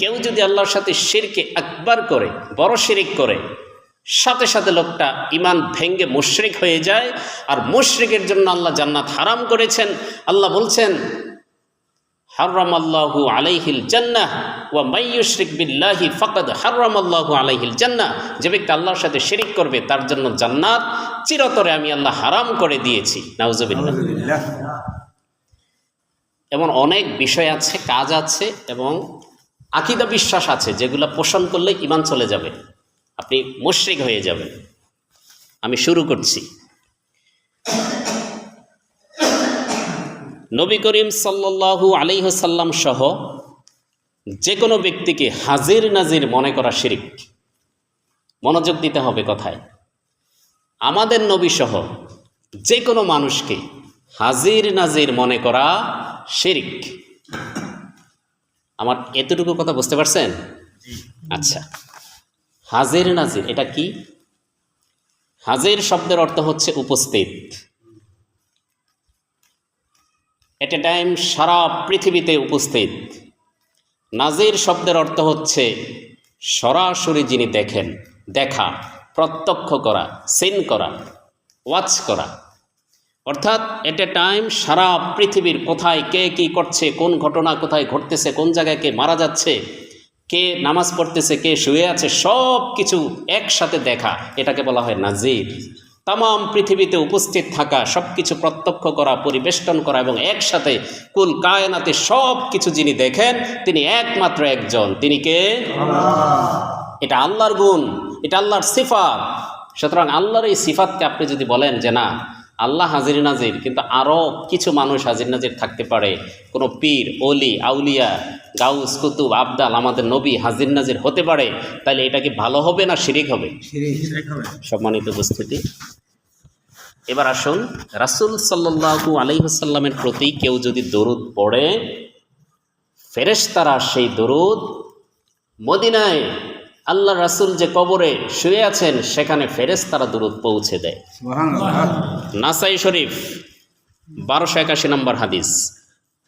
কেউ যদি আল্লাহর সাথে শিরকে একবার করে বড় শিরিক করে সাথে সাথে লোকটা ইমান ভেঙ্গে মুশরিক হয়ে যায় আর মুশরিকের জন্য আল্লাহ জান্নাত হারাম করেছেন আল্লাহ বলছেন হারাম আল্লাহু আলাইহিল জান্নাহ ওয়া মাইয়ুশরিক বিল্লাহি ফাকাদ হারাম আল্লাহু আলাইহিল জান্নাহ। যে ব্যক্তি আল্লাহর সাথে শিরিক করবে তার জন্য জান্নাত চিরতরে আমি আল্লাহ হারাম করে দিয়েছি। নাউজুবিল্লাহ। এমন অনেক বিষয় আছে কাজ আছে এবং আকিদা বিশ্বাস আছে, যেগুলো পোষণ করলে ইমান চলে যাবে। আপনি মুশরিক হয়ে যাবেন। আমি শুরু করছি। নবী করিম সাল্লাল্লাহু আলাইহসাল্লাম সহ যে কোনো ব্যক্তিকে হাজির নাজির মনে করা শিরিক। মনোযোগ দিতে হবে কথায়। আমাদের নবী সহ যে কোনো মানুষকে হাজির নাজির মনে করা শিরিক। আমার এতটুকু কথা বুঝতে পারছেন? আচ্ছা। হাজির নাজির এটা কি? হাজির শব্দের অর্থ হচ্ছে উপস্থিত। এট এ টাইম সারা পৃথিবীতে উপস্থিত। নাজির শব্দের অর্থ হচ্ছে সরাসরি যিনি দেখেন দেখা প্রত্যক্ষ করা সিন করা ওয়াচ করা। অর্থাৎ এট এ টাইম সারা পৃথিবীর কোথায় কে কি করছে কোন ঘটনা কোথায় ঘটতেছে কোন জায়গায় কে মারা যাচ্ছে কে নামাজ পড়তেছে কে শুয়ে আছে সব কিছু একসাথে দেখা। এটাকে বলা হয় নাজির তাম পৃথিবীতে উপস্থিত থাকা সব কিছু প্রত্যক্ষ করা পরিবেষ্টন করা এবং একসাথে কুল কায়নাতে সব কিছু যিনি দেখেন তিনি একমাত্র একজন। তিনি কে? এটা আল্লাহর গুণ এটা আল্লাহর সিফাত। সুতরাং আল্লাহর এই সিফাতকে আপনি যদি বলেন যে না আল্লাহ হাজির নাজির কিন্তু আরও কিছু মানুষ হাজির নাজির থাকতে পারে। কোনো পীর অলি আউলিয়া গাউস কুতুব আবদাল আমাদের নবী হাজির নাজির হতে পারে। তাহলে এটা কি ভালো হবে না শিরিক হবে? সম্মানিত উপস্থিতি। এবার আসুন রাসুল সাল্লাহু আলাইসাল্লামের প্রতি কেউ যদি দরুদ পড়ে ফেরেশতারা সেই দরুদ মদিনায় আল্লাহ রাসুল যে কবরে শুয়ে আছেন সেখানে ফেরেশতারা দরুদ পৌঁছে দেয় নাসাই শরীফ বারোশো একাশি নম্বর হাদিস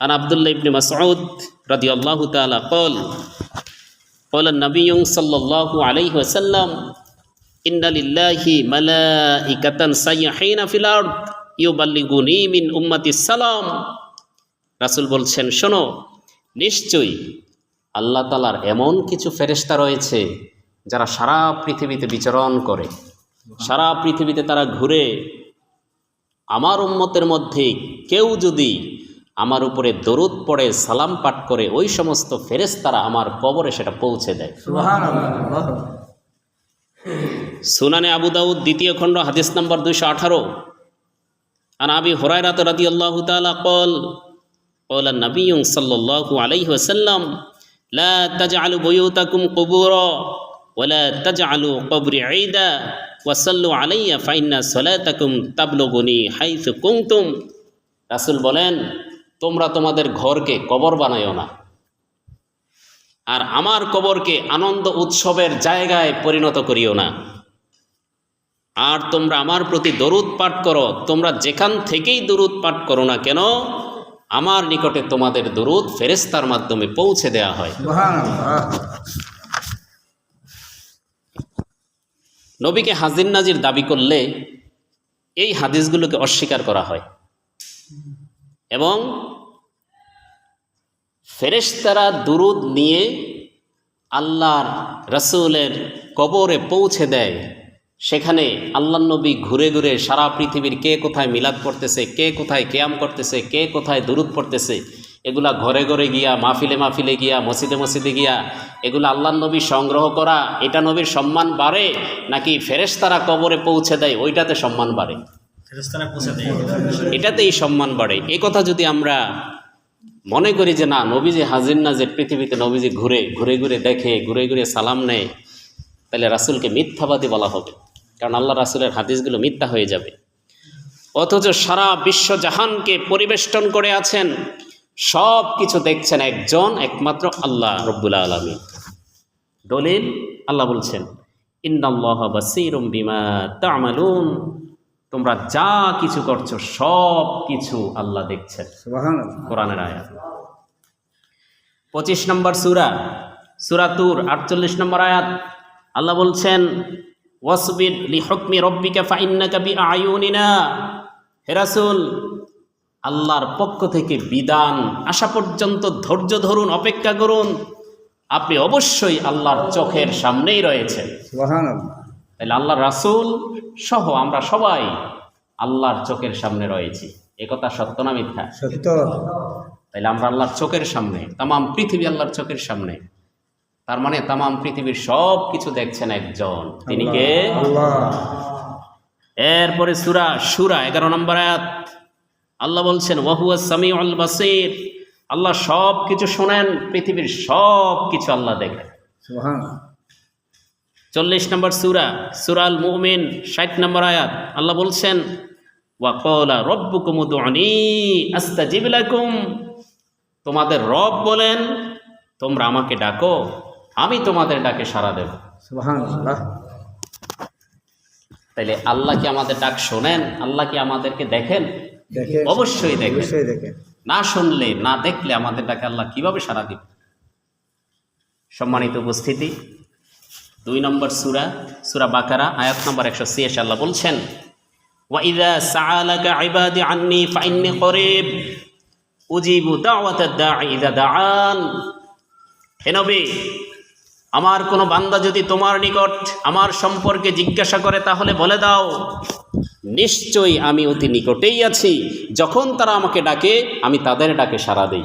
আন আবদুল্লাহ ইবনে মাসউদ রাদিয়াল্লাহু তাআলা قال قال النبي صلى الله عليه وسلم إن لله ملائكة سيحين في الأرض يبلغوني من أمتي السلام রাসূল বলছেন শোনো নিশ্চয়ই আল্লাহ তালার এমন কিছু ফেরেস্তা রয়েছে যারা সারা পৃথিবীতে বিচরণ করে। সারা পৃথিবীতে তারা ঘুরে। আমার উন্মতের মধ্যে কেউ যদি আমার উপরে দরুদ পড়ে সালাম পাঠ করে ওই সমস্ত ফেরেস্তারা আমার কবরে সেটা পৌঁছে দেয়। সুনানে আবু দাউদ দ্বিতীয় খণ্ড হাদিস নম্বর দুইশো আঠারো। আনাবি হরাইরাত রাদি আল্লাহ তালা কল কল নবী সাল্লু আলাইহি ওসাল্লাম লা তাজ আলু বইউতাকুম কবুর ওলা তাজ আলু কবরি আইদা ওয়াসাল্লু আলাইয়া ফাইন্না সলাতাকুম তাবলগুনি হাইফ কুমতুম রাসুল বলেন, তোমরা তোমাদের ঘরকে কবর বানাইও না। আর আমার কবরকে আনন্দ উৎসবের জায়গায় পরিণত করিও না। আর তোমরা আমার প্রতি দরুদ পাঠ করো, তোমরা যেখান থেকেই দরুদ পাঠ করো না কেন আমার নিকটে তোমাদের দরুদ ফেরেস্তার মাধ্যমে পৌঁছে দেয়া হয়। নবীকে হাজির নাজির দাবি করলে এই হাদিসগুলোকে অস্বীকার করা হয়। এবং ফেরেশতারা দুরুদ নিয়ে আল্লাহর রসুলের কবরে পৌঁছে দেয়। সেখানে আল্লাহ নবী ঘুরে ঘুরে সারা পৃথিবীর কে কোথায় মিলাদ করতেছে কে কোথায় কেয়াম করতেছে কে কোথায় দুরুদ পড়তেছে এগুলা ঘরে ঘরে গিয়া মাহফিলে মাহফিলে গিয়া মসজিদে মসজিদে গিয়া এগুলো আল্লাহ নবী সংগ্রহ করা এটা নবীর সম্মান বাড়ে নাকি ফেরেশতারা কবরে পৌঁছে দেয় ওইটাতে সম্মান বাড়ে? এটাতেই সম্মান বাড়ে। এ কথা যদি আমরা মনে করি যে না নবীজি হাজির না যে পৃথিবীতে নবীজি ঘুরে ঘুরে ঘুরে দেখে ঘুরে ঘুরে সালাম নেয় তাহলে রাসুলকে মিথ্যাবাদী বলা হবে। কারণ আল্লাহ রাসুলের হাদিসগুলো মিথ্যা হয়ে যাবে। অথচ সারা বিশ্ব জাহানকে পরিবেষ্টন করে আছেন সব কিছু দেখছেন একজন একমাত্র আল্লাহ রব্বুল আলমী দলিল আল্লাহ বলছেন বিমা তামালুন। তোমরা যা কিছু করছ সব কিছু আল্লাহ দেখছেন। কোরআনের আয়াত। পঁচিশ নম্বর সুরা সুরাতুর আটচল্লিশ নম্বর আয়াত। আল্লাহ বলছেন ওয়াসবির লি হকমি রব্বিকা ফাইন্নাকা বি আয়ুনিনা হেরাসুল আল্লাহর পক্ষ থেকে বিধান আসা পর্যন্ত ধৈর্য ধরুন অপেক্ষা করুন। আপনি অবশ্যই আল্লাহর চোখের সামনেই রয়েছেন। তাহলে আল্লাহ রাসূল সহ আমরা সবাই আল্লাহর চোখের সামনে রয়েছি। একথা সত্য না মিথ্যা? সত্য। তাইলে আমরা আল্লাহর চোখের সামনে তামাম পৃথিবী আল্লাহর চোখের সামনে তার মানে তামাম পৃথিবীর সব কিছু দেখছেন একজন। তিনি কে? এরপরে সুরা সুরা এগারো নম্বর আয়াত। আল্লাহ বলছেন ওয়াহুয়া সামি আল বাসির। আল্লাহ সব কিছু শোনেন পৃথিবীর সব কিছু আল্লাহ দেখেন। চল্লিশ নম্বর সুরা সুরাল মুমিন ষাট নম্বর আয়াত। আল্লাহ বলছেন ওয়াকলা রব্বুকুম উদুনি আস্তাজিব লাকুম। তোমাদের রব বলেন তোমরা আমাকে ডাকো। আমি তোমাদের ডাকে সাড়া দেব সুবাহান আল্লাহ তাইলে আল্লাহ কি আমাদের ডাক শোনেন আল্লাহ কি আমাদেরকে দেখেন দেখে অবশ্যই দেখেন অবশ্যই দেখে না শুনলে না দেখলে আমাদের ডাকে আল্লাহ কিভাবে সাড়া দিবে সম্মানিত উপস্থিতি দুই নম্বর সুরা সুরা বাকারা আয়াত নম্বর একশো ছিয়াশি আল্লাহ বলছেন وَإِذَا سَأَلَكَ عِبَادِي عَنِّي فَإِنِّي قَرِيبٌ أُجِيبُ دَعْوَةَ الدَّاعِ إِذَا دَعَانِ হে নবী আমার কোনো বান্দা যদি তোমার নিকট আমার সম্পর্কে জিজ্ঞাসা করে তাহলে বলে দাও নিশ্চয়ই আমি অতি নিকটেই আছি। যখন তারা আমাকে ডাকে আমি তাদের ডাকে সাড়া দিই।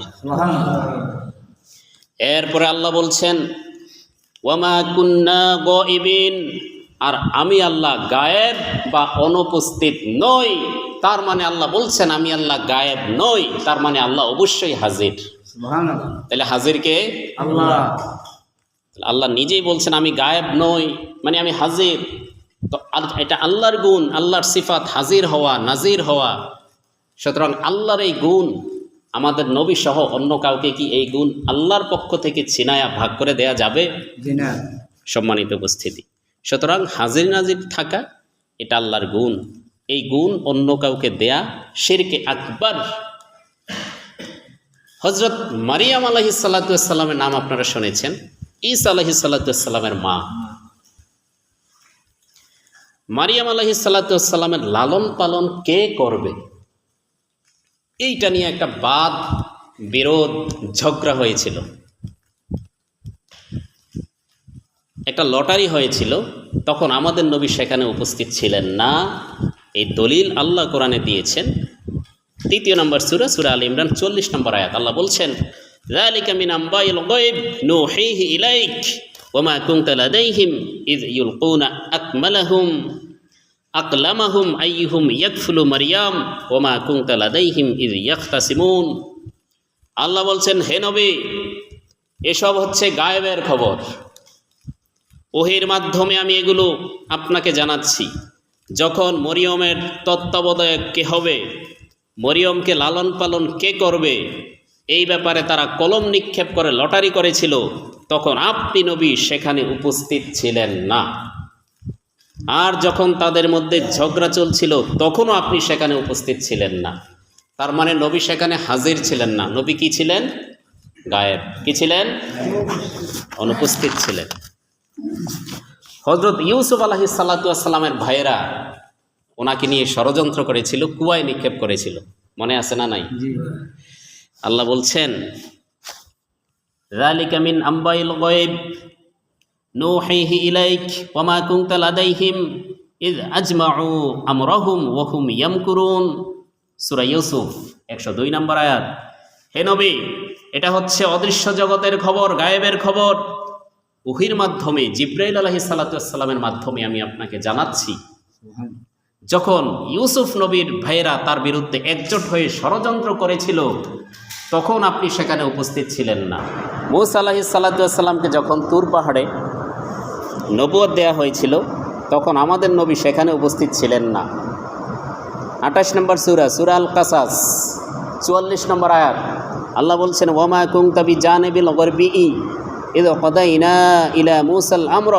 এরপরে আল্লাহ বলছেন ওয়ামা কুন্না গইবিন আর আমি আল্লাহ গায়েব বা অনুপস্থিত নই। তার মানে আল্লাহ বলছেন আমি আল্লাহ গায়েব নই। তার মানে আল্লাহ অবশ্যই হাজির। তাহলে হাজিরকে আল্লাহ। আল্লাহ নিজেই বলছেন আমি গায়েব নই মানে আমি হাজির। তো এটা আল্লাহর গুণ আল্লাহর সিফাত হাজির হওয়া নাজির হওয়া। সুতরাং আল্লাহর এই গুণ আমাদের নবী সহ অন্য কাউকে কি এই গুণ আল্লাহর পক্ষ থেকে ছিনায়া ভাগ করে দেয়া যাবে? না সম্মানিত উপস্থিতি। সুতরাং হাজির নাজির থাকা এটা আল্লাহর গুণ। এই গুণ অন্য কাউকে দেয়া শিরকে আকবর। হজরত মারিয়াম আলহি সাল্লাতামের নাম আপনারা শুনেছেন। ঈসা আলহি সাল্লাতামের মা। মারিয়াম আলহি সাল্লাতামের লালন পালন কে করবে? এইটা নিয়ে একটা বাদ, বিরোধ, ঝগড়া হয়েছিল। একটা লটারি হয়েছিল, তখন আমাদের নবী সেখানে উপস্থিত ছিলেন না। এই দলিল আল্লাহ কোরআনে দিয়েছেন। তৃতীয় নম্বর সুরা সুরা আল ইমরান, চল্লিশ নম্বর আয়াত। আল্লাহ বলছেন ذلك من أنباء الغيب نوحيه إليك وما كنت لديهم إذ يلقون أكملهم أقلمهم أيهم يكفل مريم وما كنت لديهم إذ يختصمون আল্লাহ বলছেন হে নবী এসব হচ্ছে গায়েবের খবর ওহির মাধ্যমে আমি এগুলো আপনাকে জানাচ্ছি যখন মরিয়মের তত্ত্বাবধায়ক কে হবে মরিয়মকে লালন পালন কে করবে এই ব্যাপারে তারা কলম নিক্ষেপ করে লটারি করেছিল, তখন আপনি নবী সেখানে উপস্থিত ছিলেন না। আর যখন তাদের মধ্যে ঝগড়া চলছিল, তখনও আপনি সেখানে উপস্থিত ছিলেন না। তার মানে নবী সেখানে হাজির ছিলেন না। নবী কি ছিলেন? গায়েব। কি ছিলেন? অনুপস্থিত ছিলেন। হজরত ইউসুফ আলাহি সাল্লাতামের ভাইয়েরা ওনাকে নিয়ে ষড়যন্ত্র করেছিল, কুয়ায় নিক্ষেপ করেছিল। মনে আছে না নাই? আল্লাহ বলছেন রালিকামিন আম্বাইল গয়েব নৌহাইহি ইলাইক ওমা কুংতা লাদাইহিম ইদ আজমাউ আমরহুম ওহুম ইয়ামকুরুন। সুরা ইউসুফ, একশো দুই নম্বর আয়াত। হে নবী, এটা হচ্ছে অদৃশ্য জগতের খবর, গায়েবের খবর। উহির মাধ্যমে, জিব্রাইল আলহি সাল্লাতামের মাধ্যমে আমি আপনাকে জানাচ্ছি যখন ইউসুফ নবীর ভাইয়েরা তার বিরুদ্ধে একজোট হয়ে ষড়যন্ত্র করেছিল, তখন আপনি সেখানে উপস্থিত ছিলেন না। মৌসা আলাহি সাল্লাতামকে যখন তুর পাহাড়ে নবুয়ত দেয়া হয়েছিল, তখন আমাদের নবী সেখানে উপস্থিত ছিলেন না। আঠাশ নম্বর সুরা সুরা আল কাসাস চুয়াল্লিশ নম্বর আয়াত। আল্লাহ বলছেন ওমা কুং তাবি জানেবিল গরবি ই ইদ কদাইনা ইলা মুসাল আমর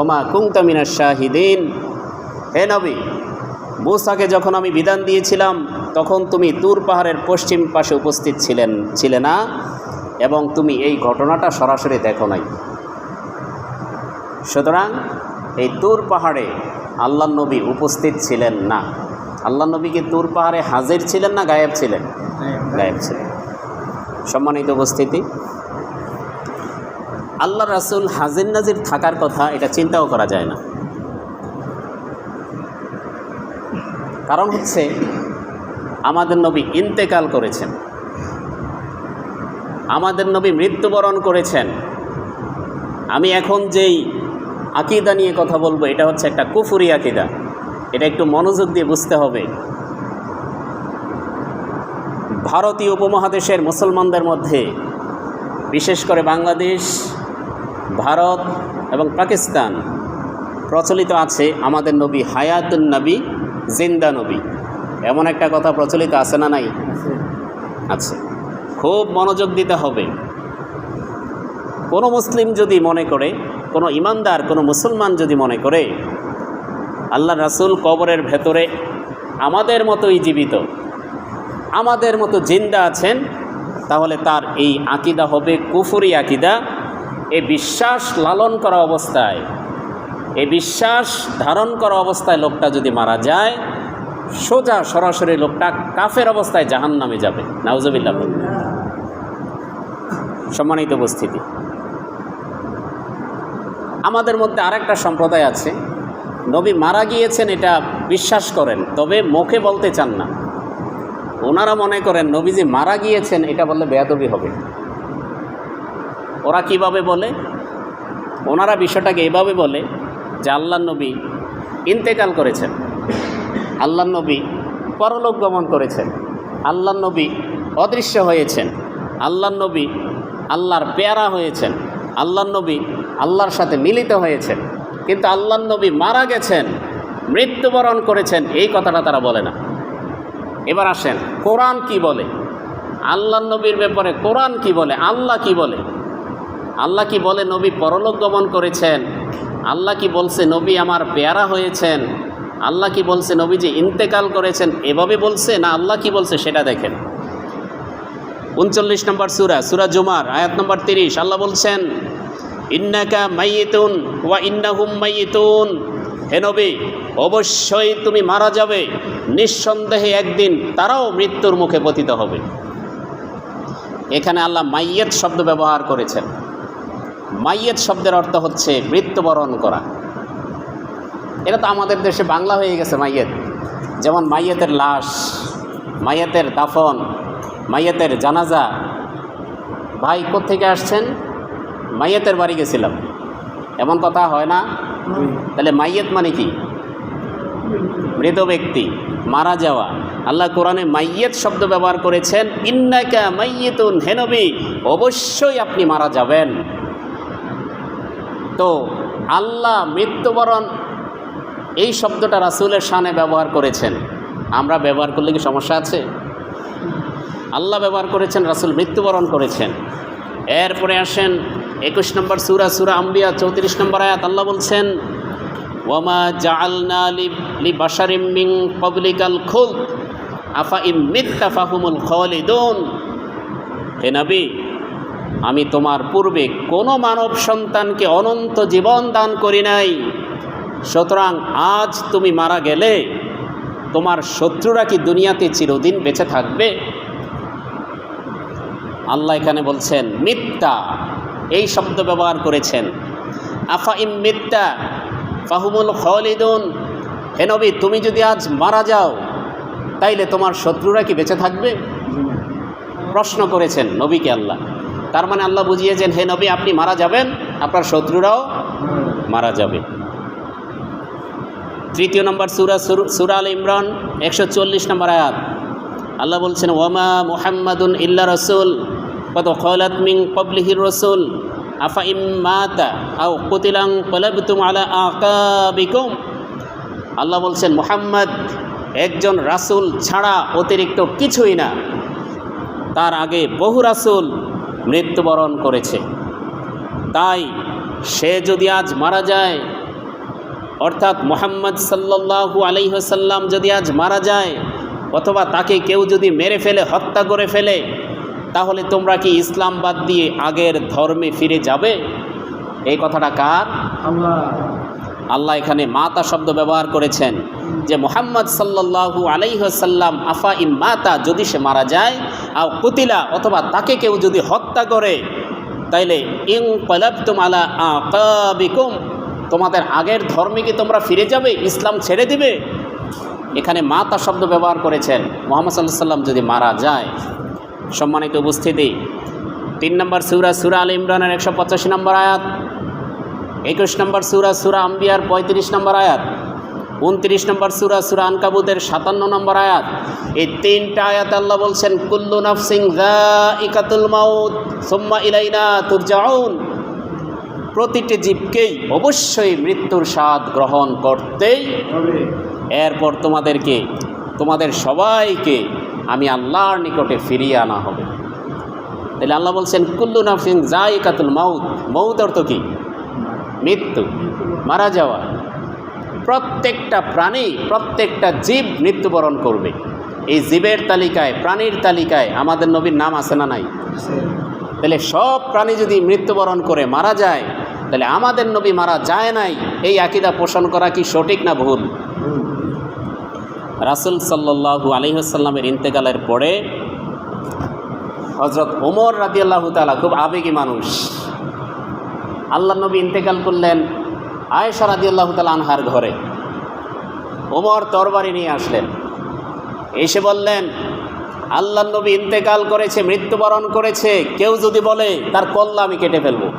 ওমা কুং তামিনা শাহিদিন। হে নবী, মূসাকে যখন আমি বিধান দিয়েছিলাম, তখন তুমি তুর পাহাড়ের পশ্চিম পাশে উপস্থিত ছিলেন, ছিলে না? এবং তুমি এই ঘটনাটা সরাসরি দেখো নাই। সুতরাং এই তুর পাহাড়ে আল্লাহ নবী উপস্থিত ছিলেন না। আল্লাহ নবী কি তুর পাহাড়ে হাজির ছিলেন না গায়েব ছিলেন? গায়েব ছিলেন। সম্মানিত উপস্থিতি। আল্লাহ রাসুল হাজির নাজির থাকার কথা এটা চিন্তাও করা যায় না। কারণ হচ্ছে আমাদের নবী ইন্তেকাল করেছেন। আমাদের নবী মৃত্যুবরণ করেছেন। আমি এখন যেই আকিদা নিয়ে কথা বলব, এটা হচ্ছে একটা কুফুরি আকিদা। এটা একটু মনোযোগ দিয়ে বুঝতে হবে। ভারতীয় উপমহাদেশের মুসলমানদের মধ্যে, বিশেষ করে বাংলাদেশ, ভারত এবং পাকিস্তান, প্রচলিত আছে আমাদের নবী হায়াতুন নবী জিন্দা নবী। এমন একটা কথা প্রচলিত আছে না নাই? আছে। খুব মনোযোগ দিতে হবে। কোনো মুসলিম যদি মনে করে, কোনো ইমানদার, কোনো মুসলমান যদি মনে করে, আল্লাহ রাসুল কবরের ভেতরে আমাদের মতোই জীবিত, আমাদের মতো জিন্দা আছেন, তাহলে তার এই আকিদা হবে কুফুরি আকিদা। এ বিশ্বাস লালন করা অবস্থায় এই বিশ্বাস ধারণ করা অবস্থায় লোকটা যদি মারা যায়, সোজা সরাসরি লোকটা কাফের অবস্থায় জাহান নামে যাবে। নাউজবিল্লা সম্মানিত উপস্থিতি। আমাদের মধ্যে আরেকটা সম্প্রদায় আছে। নবী মারা গিয়েছেন, এটা বিশ্বাস করেন, তবে মুখে বলতে চান না। ওনারা মনে করেন, নবীজি মারা গিয়েছেন, এটা বললে বেয়াদবি হবে। ওরা কীভাবে বলে? ওনারা বিষয়টাকে এভাবে বলে যে আল্লাহ নবী ইন্তেকাল করেছেন। আল্লাহ নবী পরলোক গমন করেছেন। আল্লাহ নবী অদৃশ্য হয়েছেন। আল্লাহ নবী আল্লাহর পেয়ারা হয়েছেন। আল্লাহ নবী আল্লাহর সাথে মিলিত হয়েছেন। কিন্তু আল্লাহ নবী মারা গেছেন, মৃত্যুবরণ করেছেন, এই কথাটা তারা বলে না। এবার আসেন, কোরআন কি বলে? আল্লাহ নবীর ব্যাপারে কোরআন কি বলে? আল্লাহ কি বলে? আল্লাহ কি বলে? নবী পরলোক গমন করেছেন আল্লাহ কি বলছে, নবী আমার পেয়ারা হয়েছেন আল্লাহ কি বলছে, নবী যে ইন্তেকাল করেছেন এভাবে বলছে না আল্লাহ কি বলছে, সেটা দেখেন। উনচল্লিশ নম্বর সুরা সুরা জুমার, আয়াত নম্বর তিরিশ, আল্লাহ বলছেন, ইন্নাকা মাইয়েতুন ওয়া ইন্নাহুম মাইয়েতুন হে নবী, অবশ্যই তুমি মারা যাবে, নিঃসন্দেহে একদিন তারাও মৃত্যুর মুখে পতিত হবে। এখানে আল্লাহ মাইয়েত শব্দ ব্যবহার করেছেন। মাইয়েত শব্দের অর্থ হচ্ছে মৃত্যুবরণ করা। এটা তো আমাদের দেশে বাংলা হয়ে গেছে মাইয়েত। যেমন মাইয়েতের লাশ, মাইয়েতের দাফন, মাইয়েতের জানাজা। ভাই থেকে আসছেন? মাইয়েতের বাড়ি গেছিলাম। এমন কথা হয় না? তাহলে মাইয়েত মানে কি? মৃত ব্যক্তি, মারা যাওয়া। আল্লাহ কোরআনে মাইয়েত শব্দ ব্যবহার করেছেন, ইন্নাকা মাইয়েতুন হেনবি অবশ্যই আপনি মারা যাবেন। তো আল্লাহ মৃত্যুবরণ এই শব্দটা রাসুলের শানে ব্যবহার করেছেন। আমরা ব্যবহার করলে কি সমস্যা আছে? আল্লাহ ব্যবহার করেছেন, রাসুল মৃত্যুবরণ করেছেন। এরপরে আসেন একুশ নম্বর সুরা সুরা আম্বিয়া, চৌত্রিশ নম্বর আয়াত। আল্লাহ বলছেন, ওয়ামা জাআলনা লি লি বাশারিম পাবলিকাল খুল আফা ইম মিত্তা ফাহুমুল খালিদুন? হে নবী আমি তোমার পূর্বে কোনো মানব সন্তানকে অনন্ত জীবন দান করি নাই। সুতরাং আজ তুমি মারা গেলে তোমার শত্রুরা কি দুনিয়াতে চিরদিন বেঁচে থাকবে? আল্লাহ এখানে বলছেন, মিথ্যা। এই শব্দ ব্যবহার করেছেন। আফা ইম মিথ্যা? ফাহুমুল খলিদুন? হেনবি তুমি যদি আজ মারা যাও, তাইলে তোমার শত্রুরা কি বেঁচে থাকবে? প্রশ্ন করেছেন নবীকে আল্লাহ। তার মানে আল্লাহ বুঝিয়েছেন, হে নবী, আপনি মারা যাবেন, আপনার শত্রুরাও মারা যাবে। তৃতীয় নম্বর সুরা সুরা আল ইমরান, একশো চল্লিশ নম্বর আয়াত। আল্লাহ বলছেন, ওয়ামা মুহাম্মাদুন ইল্লা রসুল কত খলাত মিং পবলিহির রসুল, আফা ইম্মাতা আও কুতিলাং আলা আকাবিকুম? আল্লাহ বলছেন, মুহাম্মদ একজন রাসুল ছাড়া অতিরিক্ত কিছুই না। তার আগে বহু রাসুল মৃত্যুবরণ করেছে। তাই সে যদি আজ মারা যায় অর্থাৎ মোহাম্মদ সাল্লাল্লাহু আলাইহসাল্লাম যদি আজ মারা যায় অথবা তাকে কেউ যদি মেরে ফেলে হত্যা করে ফেলে তাহলে তোমরা কি ইসলাম বাদ দিয়ে আগের ধর্মে ফিরে যাবে? এই কথাটা কার? আল্লাহ। আল্লাহ এখানে মাতা শব্দ ব্যবহার করেছেন। যে মোহাম্মদ সাল্লাল্লাহু আলাইসাল্লাম আফা ইন মাতা? যদি সে মারা যায় আর কুতিলা, অথবা তাকে কেউ যদি হত্যা করে, তাইলে ইং পলাবতুম আলা আকাবিকুম, তোমাদের আগের ধর্মে কি তোমরা ফিরে যাবে? ইসলাম ছেড়ে দিবে? এখানে মাতা শব্দ ব্যবহার করেছেন। মোহাম্মদ সাল্লাহ সাল্লাম যদি মারা যায়, সম্মানিত উপস্থিতি, তিন নম্বর সুরা সুরা আল ইমরানের একশো পঁচাশি নম্বর আয়াত, একুশ নম্বর সুরা সুরা আম্বিয়ার পঁয়ত্রিশ নম্বর আয়াত উনত্রিশ নম্বর সুরা সুরা আনকাবুদের সাতান্ন নম্বর আয়াত। এই তিনটা আয়াত আল্লাহ বলছেন, কুল্লু নফসিং ইকাতুল মাউত, সোম্মা ইলাইনা তুরজাউন। প্রতিটি জীবকেই অবশ্যই মৃত্যুর স্বাদ গ্রহণ করতেই এরপর তোমাদেরকে, তোমাদের সবাইকে আমি আল্লাহর নিকটে ফিরিয়ে আনা হবে। তাহলে আল্লাহ বলছেন, কুল্লু নাফিং জাইকাতুল মাউত। মৌত অর্থ কি? মৃত্যু, মারা যাওয়া। প্রত্যেকটা প্রাণী, প্রত্যেকটা জীব মৃত্যুবরণ করবে। এই জীবের তালিকায়, প্রাণীর তালিকায় আমাদের নবীর নাম আছে না নাই? তাহলে সব প্রাণী যদি মৃত্যুবরণ করে মারা যায়, তাহলে আমাদের নবী মারা যায় নাই, এই আকিদা পোষণ করা কি সঠিক না ভুল? রাসুল সাল্লাহু আলহিহাসাল্লামের ইন্তেকালের পরে হজরত ওমর রাজি আল্লাহ তালা খুব আবেগী মানুষ। আল্লাহ নবী ইন্তেকাল করলেন আয়েশা রাজি আল্লাহ আনহার ঘরে ওমর তরবারি নিয়ে আসলেন। এসে বললেন আল্লাহ নবী ইন্তেকাল করেছে, মৃত্যুবরণ করেছে। কেউ যদি বলে, তার কল্লা আমি কেটে ফেলব।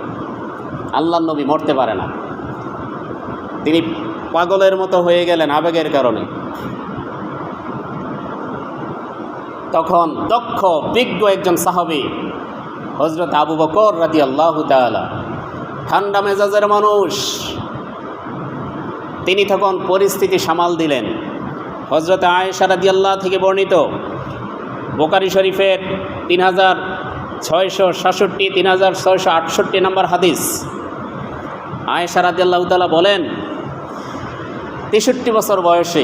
আল্লাহ নবী মরতে পারে না। তিনি পাগলের মতো হয়ে গেলেন আবেগের কারণে। তখন দক্ষ, বিজ্ঞ একজন সাহাবি হজরত আবু বকর রাজি আল্লাহ তালা ঠান্ডা মেজাজের মানুষ তিনি তখন পরিস্থিতি সামাল দিলেন। হজরত আল্লাহ থেকে বর্ণিত বোকারি শরীফের তিন হাজার ছয়শো সাতষট্টি, তিন হাজার ছয়শো আটষট্টি নম্বর হাদিস। আল্লাহ তালা বলেন, তেষট্টি বছর বয়সে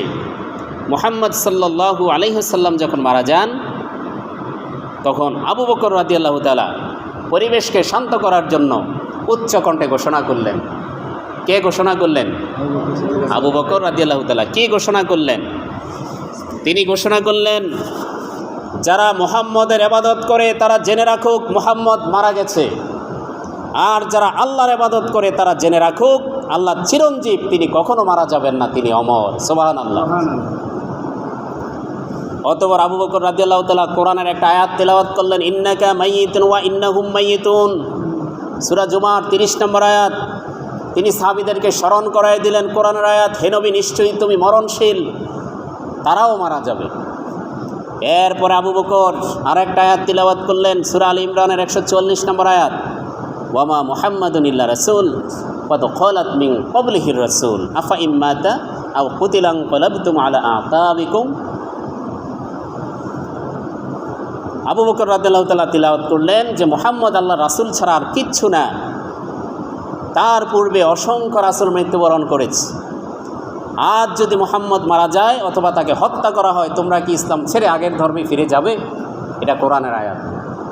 মোহাম্মদ সাল্লাল্লাহু আলহিহাল্লাম যখন মারা যান, তখন আবু বকর রাজি আল্লাহ তালা পরিবেশকে শান্ত করার জন্য উচ্চ কণ্ঠে ঘোষণা করলেন। কে ঘোষণা করলেন? আবু বকর রাজি আল্লাহ তালা কী ঘোষণা করলেন? তিনি ঘোষণা করলেন, যারা মোহাম্মদের এবাদত করে তারা জেনে রাখুক মোহাম্মদ মারা গেছে। আর যারা আল্লাহর এবাদত করে তারা জেনে রাখুক, আল্লাহ চিরঞ্জীব, তিনি কখনো মারা যাবেন না, তিনি অমর। সোবাহান আল্লাহ অতবার আবু বকর রাদিয়াল্লাহু তাআলা কোরআনের একটা আয়াত তেলাওয়াত করলেন, ইন্নাকা মাইয়িতুন ওয়া ইন্নাহুম মাইয়িতুন সূরা জুমার 30 নম্বর আয়াত। তিনি সাহাবীদেরকে স্মরণ করায় দিলেন, কোরআনের আয়াত, হে নবী, নিশ্চয়ই তুমি মরণশীল। তারাও মারা যাবে। এরপরে আবু বকর আর একটা আয়াত তিলাওয়াত করলেন, সূরা আল ইমরানের একশো চল্লিশ নম্বর আয়াত, ওয়ামা মুহাম্মাদুন ইল্লা রাসূল কত খলাত কবলিহির রাসূল, আফা ইম্মাতা আও কুতিলাং কলাবতুম আলা আকাবিকুম আবু বকর রাদিয়াল্লাহু তাআলা তিলাওয়াত করলেন যে, মোহাম্মদ আল্লাহ রাসূল ছাড়া আর কিচ্ছু না। তার পূর্বে অসংখ্য রাসূল মৃত্যুবরণ করেছে। আজ যদি মোহাম্মদ মারা যায় অথবা তাকে হত্যা করা হয়, তোমরা কি ইসলাম ছেড়ে আগের ধর্মে ফিরে যাবে? এটা কোরআনের আয়াত।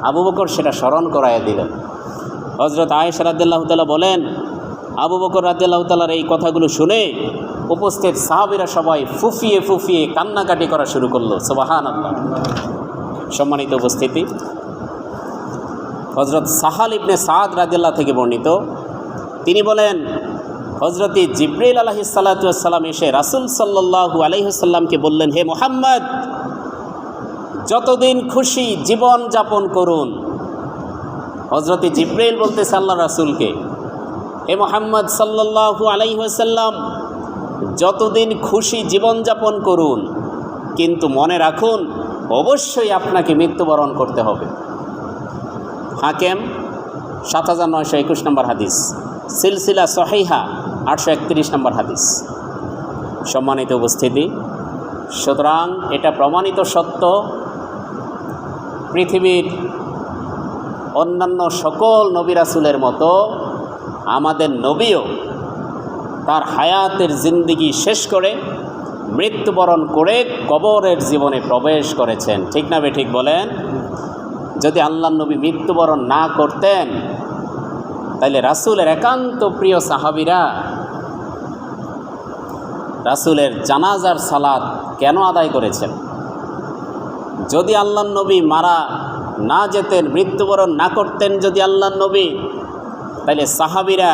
আবু বকর সেটা স্মরণ করাইয়া দিলেন। হজরত আয়েশ তালা বলেন, আবু বকর তালার এই কথাগুলো শুনে উপস্থিত সাহাবিরা সবাই ফুফিয়ে ফুফিয়ে কান্নাকাটি করা শুরু করল। সোবাহান আল্লাহ সম্মানিত উপস্থিতি। হজরত সাহাল ইবনে সাদ রাদিল্লাহ থেকে বর্ণিত তিনি বলেন হজরতি জিব্রাইল আলহি সাল্লাতাম এসে রাসুল সাল্লাহু আলহিসাল্লামকে বললেন, হে মোহাম্মদ, যতদিন খুশি জীবন যাপন করুন। হজরতি জিব্রাইল বলতে সাল্লাহ রাসুলকে, হে মোহাম্মদ সাল্লাহু আলাইসাল্লাম যতদিন খুশি জীবনযাপন করুন, কিন্তু মনে রাখুন, অবশ্যই আপনাকে মৃত্যুবরণ করতে হবে। হাকেম, সাত হাজার নয়শো একুশ নম্বর হাদিস। সিলসিলা সহিহা আটশো একত্রিশ নম্বর হাদিস। সম্মানিত উপস্থিতি, সুতরাং এটা প্রমাণিত সত্য, পৃথিবীর অন্যান্য সকল নবী রাসুলের মতো আমাদের নবীও তার হায়াতের জিন্দিগি শেষ করে, মৃত্যুবরণ করে কবরের জীবনে প্রবেশ করেছেন। ঠিক না ঠিক বলেন? যদি আল্লাহ নবী মৃত্যুবরণ না করতেন তাহলে রাসুলের একান্ত প্রিয় সাহাবিরা রাসুলের জানাজার সালাদ কেন আদায় করেছেন? যদি আল্লাহ নবী মারা না যেতেন, মৃত্যুবরণ না করতেন যদি আল্লাহ নবী তাহলে সাহাবিরা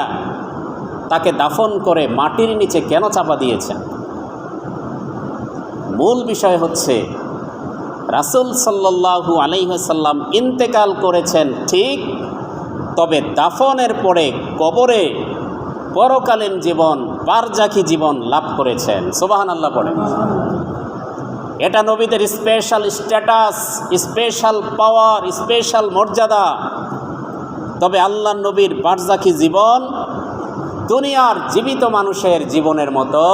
তাকে দাফন করে মাটির নিচে কেন চাপা দিয়েছেন? মূল বিষয় হচ্ছে, রাসুল সাল্লাহু আলাইসাল্লাম ইন্তেকাল করেছেন ঠিক তবে দাফনের পরে কবরে পরকালীন জীবন বারজাকি জীবন লাভ করেছেন। সোবাহান আল্লাহ পড়ে। এটা নবীদের special status special power special মর্যাদা। তবে আল্লাহ নবীর বারজাকি জীবন দুনিয়ার জীবিত মানুষের জীবনের মতো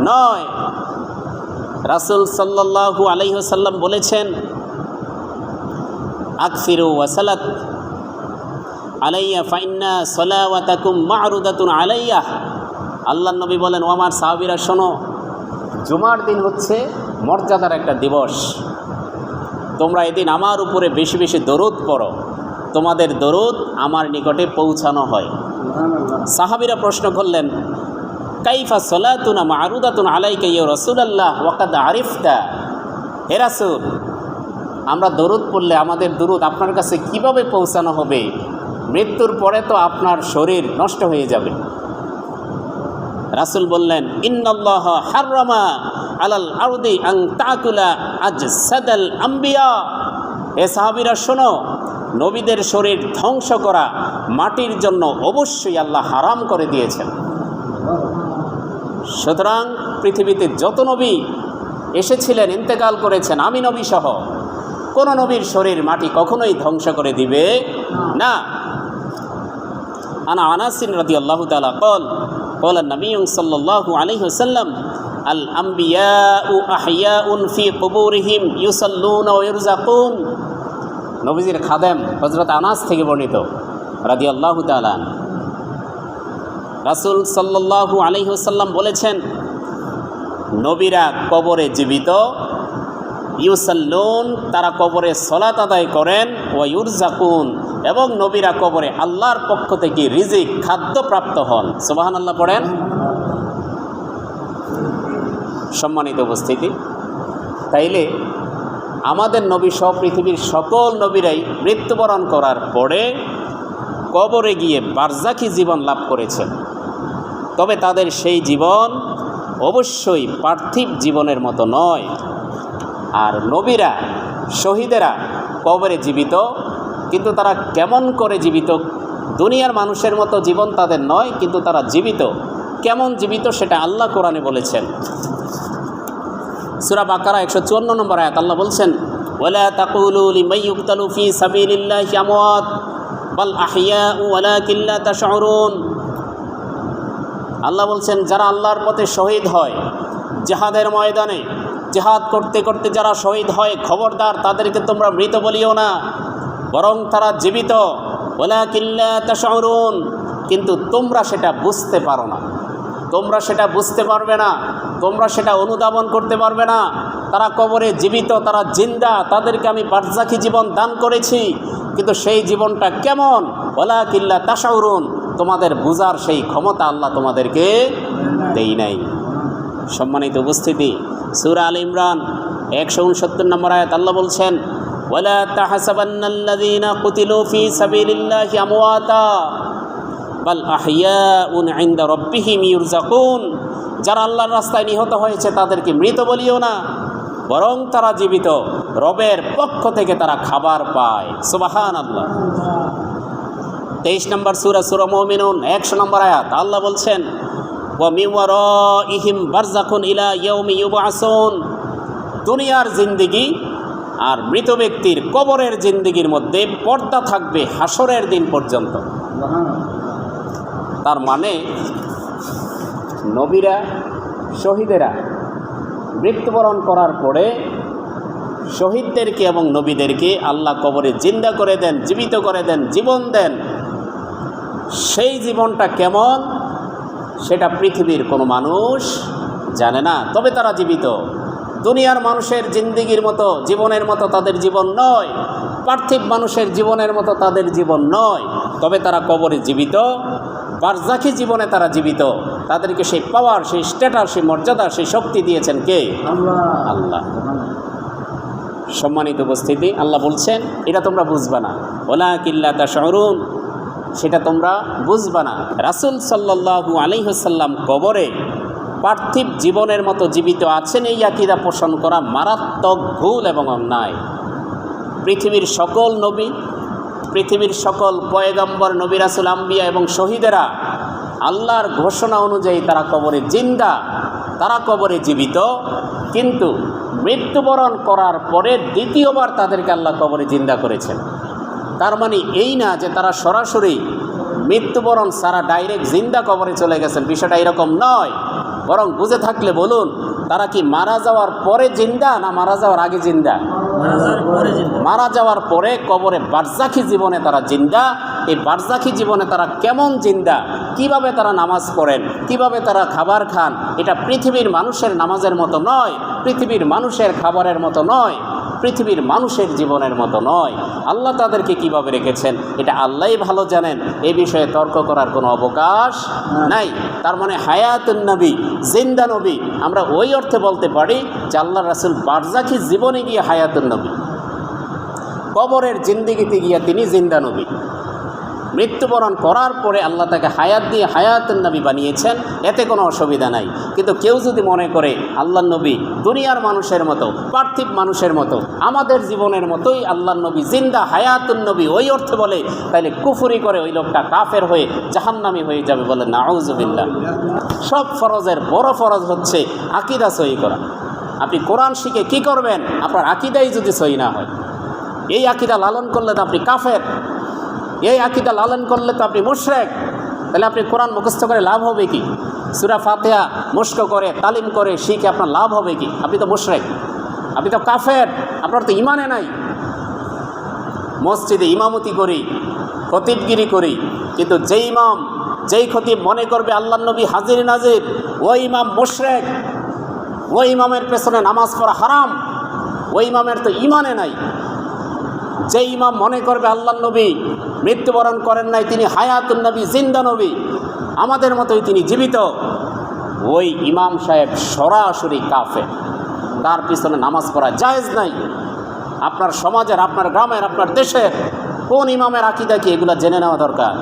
নয়। রাসুল সাল্লাহু আলাইসাল্লাম বলেছেন, আকফিরু ওয়াসালাত। আলাইয়া ফাইন্না সলাওয়াতাকুম মারুদাতুন আলাইয়া। আল্লাহ নবী বলেন ও আমার সাহাবিরা শোনো জুমার দিন হচ্ছে মর্যাদার একটা দিবস। তোমরা এদিন আমার উপরে বেশি বেশি দরুদ পড়ো। তোমাদের দরুদ আমার নিকটে পৌঁছানো হয়। সাহাবিরা প্রশ্ন করলেন কাইফা সলাতুনা মারুদাতুন আলাইকা ইয়ে রসুলাল্লাহ? ওয়াকাদ আরিফতা? হে রাসুল আমরা দরুদ পড়লে আমাদের দরুদ আপনার কাছে কীভাবে পৌঁছানো হবে? মৃত্যুর পরে তো আপনার শরীর নষ্ট হয়ে যাবে। রাসুল বললেন, ইন্নাল্লাহ হাররামা আলাল আরদি আং তাকুলা আজ সাদাল আম্বিয়া। এ সাহাবিরা, শোনো, নবীদের শরীর ধ্বংস করা মাটির জন্য অবশ্যই আল্লাহ হারাম করে দিয়েছেন। সুতরাং পৃথিবীতে যত নবী এসেছিলেন, ইন্তেকাল করেছেন, আমি নবী সহ কোন নবীর শরীর মাটি কখনোই ধ্বংস করে দিবে না। আনা আনাসিন রাদি আল্লাহ তালা কল قال النبي صلى الله عليه وسلم الأنبياء أحياء في قبورهم يصلون ويرزقون নবীজির খাদেম হজরত আনাস থেকে বর্ণিত রাদি আল্লাহ তালান রাসুল সাল্লাহু আলহিহসাল্লাম বলেছেন নবীরা কবরে জীবিত ইউসাল্লুন, তারা কবরে সলাত আদায় করেন ও ইউরজাকুন এবং নবীরা কবরে আল্লাহর পক্ষ থেকে রিজিক, খাদ্য প্রাপ্ত হন। সুবাহান আল্লাহ পড়েন। সম্মানিত উপস্থিতি। তাইলে আমাদের নবী সব পৃথিবীর সকল নবীরাই মৃত্যুবরণ করার পরে কবরে গিয়ে বারজাকি জীবন লাভ করেছেন। তবে তাদের সেই জীবন অবশ্যই পার্থিব জীবনের মতো নয়। আর নবীরা, শহীদেরা কবরে জীবিত, কিন্তু তারা কেমন করে জীবিত? দুনিয়ার মানুষের মতো জীবন তাদের নয়, কিন্তু তারা জীবিত। কেমন জীবিত সেটা আল্লাহ কোরআনে বলেছেন। সুরা বাকারা একশো চুয়ান্ন নম্বর আয়াত, আল্লাহ বলছেন ওলা আল্লাহ বলছেন, যারা আল্লাহর পথে শহীদ হয়, জেহাদের ময়দানে জেহাদ করতে করতে যারা শহীদ হয়, খবরদার তাদেরকে তোমরা মৃত বলিও না। বরং তারা জীবিত। ওলা কিল্লা তাশউরুন। কিন্তু তোমরা সেটা বুঝতে পারো না। তোমরা সেটা বুঝতে পারবে না। তোমরা সেটা অনুধাবন করতে পারবে না। তারা কবরে জীবিত, তারা জিন্দা, তাদেরকে আমি বার্জাকি জীবন দান করেছি। কিন্তু সেই জীবনটা কেমন? ওলা কিল্লা তাসাউরুন তোমাদের বুজার সেই ক্ষমতা আল্লাহ তোমাদেরকে দেই নাই। সম্মানিত উপস্থিতি, সুরা আল ইমরান, একশো উনসত্তর নম্বর আয়াত আল্লাহ বলছেন যারা আল্লাহর রাস্তায় নিহত হয়েছে, তাদেরকে মৃত বলিও না, বরং তারা জীবিত। রবের পক্ষ থেকে তারা খাবার পায়। সুবাহান আল্লাহ তেইশ নম্বর সুরা সুরা মমিনুন, একশো নম্বর আয়াত আল্লাহ বলছেন ও মিওয়ার ইহিম বারজাকুন ইলা ইয়ৌমি ইউবাসুন। দুনিয়ার জিন্দিগি আর মৃত ব্যক্তির কবরের জিন্দিগির মধ্যে পর্দা থাকবে হাসরের দিন পর্যন্ত। তার মানে নবীরা, শহীদেরা মৃত্যুবরণ করার পরে শহীদদেরকে এবং নবীদেরকে আল্লাহ কবরে জিন্দা করে দেন, জীবিত করে দেন, জীবন দেন। সেই জীবনটা কেমন? সেটা পৃথিবীর কোনো মানুষ জানে না। তবে তারা জীবিত। দুনিয়ার মানুষের জিন্দিগির মতো জীবনের মতো তাদের জীবন নয়। পার্থিব মানুষের জীবনের মতো তাদের জীবন নয়। তবে তারা কবরে জীবিত। বারজাকি জীবনে তারা জীবিত। তাদেরকে সেই পাওয়ার সেই স্ট্যাটাস সেই মর্যাদা সেই শক্তি দিয়েছেন কে? আল্লাহ। আল্লাহ। সম্মানিত উপস্থিতি আল্লাহ বলছেন এটা তোমরা বুঝবা না। ওলা কিল্লা তা শহরুন সেটা তোমরা বুঝবা না। রাসুল সাল্লাহু আলিহাসাল্লাম কবরে পার্থিব জীবনের মতো জীবিত আছেন এই আকিদা পোষণ করা মারাত্মক ভুল এবং অন্যায়। পৃথিবীর সকল নবী, পৃথিবীর সকল পয়গম্বর, নবী রাসুল, আম্বিয়া এবং শহীদেরা আল্লাহর ঘোষণা অনুযায়ী তারা কবরে জিন্দা, তারা কবরে জীবিত। কিন্তু মৃত্যুবরণ করার পরে দ্বিতীয়বার তাদেরকে আল্লাহ কবরে জিন্দা করেছেন। তার মানে এই না যে তারা সরাসরি মৃত্যুবরণ সারা ডাইরেক্ট জিন্দা কবরে চলে গেছেন। বিষয়টা এরকম নয়। বরং বুঝে থাকলে বলুন তারা কি মারা যাওয়ার পরে জিন্দা না মারা যাওয়ার আগে জিন্দা? মারা যাওয়ার পরে কবরে বারজাখি জীবনে তারা জিন্দা। এই বারজাখি জীবনে তারা কেমন জিন্দা? কীভাবে তারা নামাজ পড়েন? কীভাবে তারা খাবার খান? এটা পৃথিবীর মানুষের নামাজের মতো নয় পৃথিবীর মানুষের খাবারের মতো নয়। পৃথিবীর মানুষের জীবনের মতো নয়। আল্লাহ তাদেরকে কীভাবে রেখেছেন? এটা আল্লাহই ভালো জানেন। এ বিষয়ে তর্ক করার কোনো অবকাশ নাই। তার মানে হায়াতুন নবী, জিন্দা নবী, আমরা ওই অর্থে বলতে পারি যে আল্লাহ রাসুল বারজাখি জীবনে গিয়ে হায়াতুন নবী। কবরের জিন্দিগিতে গিয়ে তিনি জিন্দা নবী। মৃত্যুবরণ করার পরে আল্লাহ তাকে হায়াত দিয়ে হায়াতুন নবী বানিয়েছেন, এতে কোনো অসুবিধা নাই। কিন্তু কেউ যদি মনে করে, আল্লাহ নবী দুনিয়ার মানুষের মতো, পার্থিব মানুষের মতো, আমাদের জীবনের মতোই আল্লাহ নবী জিন্দা, হায়াতুন নবী ওই অর্থে বলে, তাইলে কুফুরি করে ওই লোকটা কাফের হয়ে জাহান্নামি হয়ে যাবে বলে নাউজুবিল্লাহ সব ফরজের বড় ফরজ হচ্ছে আকিদা সহি করা। আপনি কোরআন শিখে কি করবেন? আপনার আকিদাই যদি সহি না হয়। এই আকিদা লালন করলে তো আপনি কাফের। এই আকিদা লালন করলে তো আপনি মুশরেক। তাহলে আপনি কোরআন মুখস্থ করে লাভ হবে কি? সুরা ফাতেহা মুস্ক করে, তালিম করে, শিখে আপনার লাভ হবে কি? আপনি তো মুশরেক। আপনি তো কাফের। আপনার তো ইমানে নাই। মসজিদে ইমামতি করি, খতিবগিরি করি, কিন্তু যেই ইমাম, যেই খতিব মনে করবে আল্লাহ নবী হাজির নাজির, ওই ইমাম মুশরেক। ওই ইমামের পেছনে নামাজ পড়া হারাম। ওই ইমামের তো ইমানে নাই। যে ইমাম মনে করবে আল্লাহ নবী, মৃত্যুবরণ করেন নাই, তিনি হায়াতুল নবী, জিন্দা নবী, আমাদের মতোই তিনি জীবিত, ওই ইমাম সাহেব সরাসরি কাফে তার পিছনে নামাজ পড়া জায়েজ নাই। আপনার সমাজের, আপনার গ্রামের, আপনার দেশের কোন ইমামের আকিদা দেখি এগুলো জেনে নেওয়া দরকার।